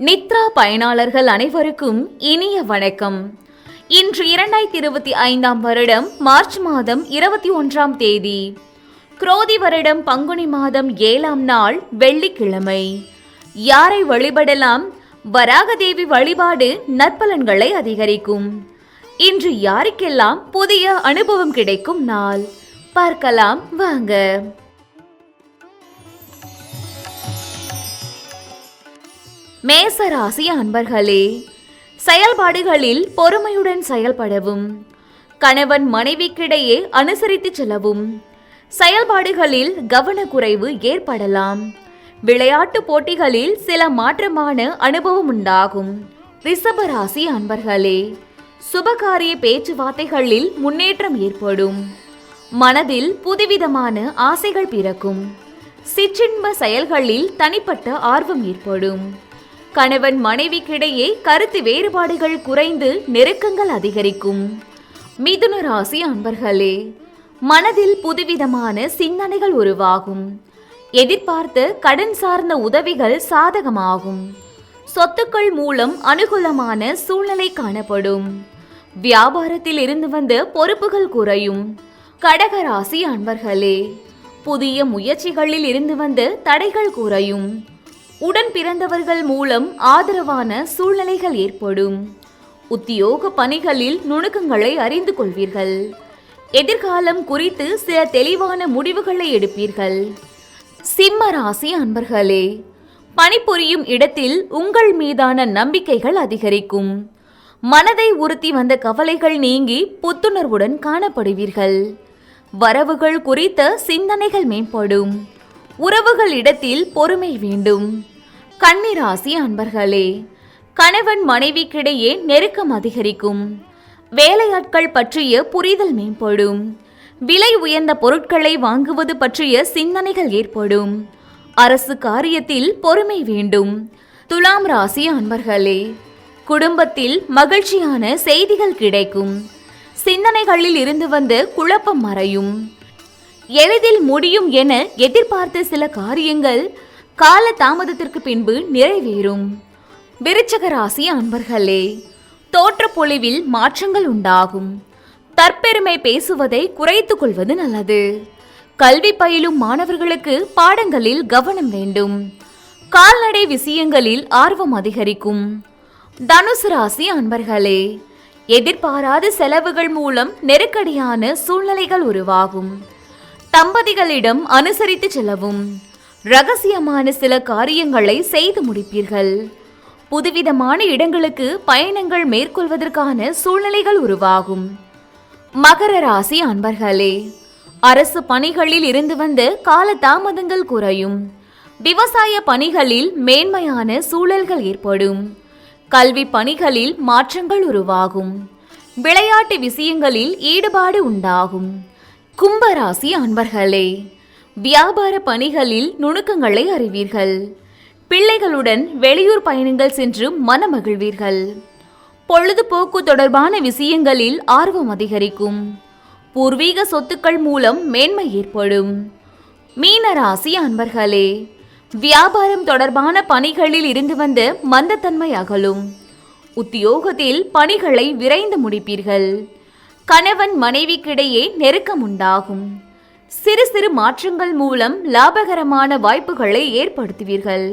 நித்ரா பயனாளர்கள் அனைவருக்கும் இனிய வணக்கம். இன்று இரண்டாயிரத்தி இருபத்தி ஐந்தாம் வருடம் மார்ச் மாதம் இருபத்தி ஒன்றாம் தேதி. குரோதி வருடம் பங்குனி மாதம் ஏழாம் நாள் வெள்ளிக்கிழமை. யாரை வழிபடலாம்? வராகதேவி வழிபாடு நற்பலன்களை அதிகரிக்கும். இன்று யாருக்கெல்லாம் புதிய அனுபவம் கிடைக்கும் நாள்? பார்க்கலாம் வாங்க. மேசராசி அன்பர்களே செயல்பாடுகளில் பொறுமையுடன் செயல்படவும் கணவன் மனைவிக்கிடையே அனுசரித்து செல்லவும் செயல்பாடுகளில் கவனக்குறைவு ஏற்படலாம். விளையாட்டு போட்டிகளில் சில மாற்றமான அனுபவம் உண்டாகும். ரிஷபராசி அன்பர்களே சுபகாரிய பேச்சுவார்த்தைகளில் முன்னேற்றம் ஏற்படும். மனதில் புதுவிதமான ஆசைகள் பிறக்கும். சிற்றின்ப செயல்களில் தனிப்பட்ட ஆர்வம் ஏற்படும். கணவன் மனைவிக்கிடையே கருத்து வேறுபாடுகள் குறைந்து நெருக்கங்கள் அதிகரிக்கும். மிதுன ராசி அன்பர்களே மனதில் புதுவிதமான சிந்தனைகள் உருவாகும். எதிர்பார்த்த கடன் சார்ந்த உதவிகள் சாதகமாகும். சொத்துக்கள் மூலம் அனுகூலமான சூழ்நிலை காணப்படும். வியாபாரத்தில் இருந்து வந்த பொறுப்புகள் குறையும். கடகராசி அன்பர்களே புதிய முயற்சிகளில் இருந்து வந்த தடைகள் குறையும். உடன் பிறந்தவர்கள் மூலம் ஆதரவான சூழ்நிலைகள் ஏற்படும். உத்தியோக பணிகளில் நுணுக்கங்களை அறிந்து கொள்வீர்கள். எதிர்காலம் குறித்து சில தெளிவான முடிவுகளை எடுப்பீர்கள். சிம்ம ராசி அன்பர்களே பணிபுரியும் இடத்தில் உங்கள் மீதான நம்பிக்கைகள் அதிகரிக்கும். மனதை உறுத்தி வந்த கவலைகள் நீங்கி புத்துணர்வுடன் காணப்படுவீர்கள். வரவுகள் குறித்த சிந்தனைகள் மேம்படும். உறவுகள் இடத்தில் பொறுமை வேண்டும். கன்னிராசி அன்பர்களே கணவன் மனைவிக்கிடையே நெருக்கம் அதிகரிக்கும். வேலையாட்கள் பற்றிய புரிதல் மேம்படும். விலை உயர்ந்த பொருட்களை வாங்குவது பற்றிய சிந்தனைகள் ஏற்படும். அரசு காரியத்தில் பொறுமை வேண்டும். துலாம் ராசி அன்பர்களே குடும்பத்தில் மகிழ்ச்சியான செய்திகள் கிடைக்கும். சிந்தனைகளில் இருந்து வந்த குழப்பம் மறையும். எளிதில் முடியும் என எதிர்பார்த்த சில காரியங்கள் கால தாமதத்திற்கு பின்பு நிறைவேறும். விருச்சக ராசி அன்பர்களே தோற்றப்பொழிவில் மாற்றங்கள் உண்டாகும். தற்பெருமை பேசுவதை குறைத்துக் கொள்வது நல்லது. கல்வி பயிலும் மாணவர்களுக்கு பாடங்களில் கவனம் வேண்டும். கால்நடை விஷயங்களில் ஆர்வம் அதிகரிக்கும். தனுசு ராசி அன்பர்களே எதிர்பாராத செலவுகள் மூலம் நெருக்கடியான சூழ்நிலைகள் உருவாகும். தம்பதிகளிடம் அனுசரித்து செல்லவும். ரகசியமான சில காரியங்களை செய்து முடிப்பீர்கள். புதுவிதமான இடங்களுக்கு பயணங்கள் மேற்கொள்வதற்கான சூழ்நிலைகள் உருவாகும். மகர ராசி அன்பர்களே அரசு பணிகளில் இருந்து வந்த கால தாமதங்கள் குறையும். விவசாய பணிகளில் மேன்மையான சூழல்கள் ஏற்படும். கல்வி பணிகளில் மாற்றங்கள் உருவாகும். விளையாட்டு விஷயங்களில் ஈடுபாடு உண்டாகும். கும்பராசி அன்பர்களே வியாபார பணிகளில் நுணுக்கங்களை அறிவீர்கள். பிள்ளைகளுடன் வெளியூர் பயணங்கள் சென்று மனமகிழ்வீர்கள். பொழுதுபோக்கு தொடர்பான விஷயங்களில் ஆர்வம் அதிகரிக்கும். பூர்வீக சொத்துக்கள் மூலம் மேன்மை ஏற்படும். மீனராசி அன்பர்களே வியாபாரம் தொடர்பான பணிகளில் இருந்து வந்த மந்தத்தன்மை அகலும். உத்தியோகத்தில் பணிகளை விரைந்து முடிப்பீர்கள். கணவன் மனைவிக்கிடையே நெருக்கம் உண்டாகும் சிறு சிறு மாற்றங்கள் மூலம் லாபகரமான வாய்ப்புகளை ஏற்படுத்துவீர்கள்.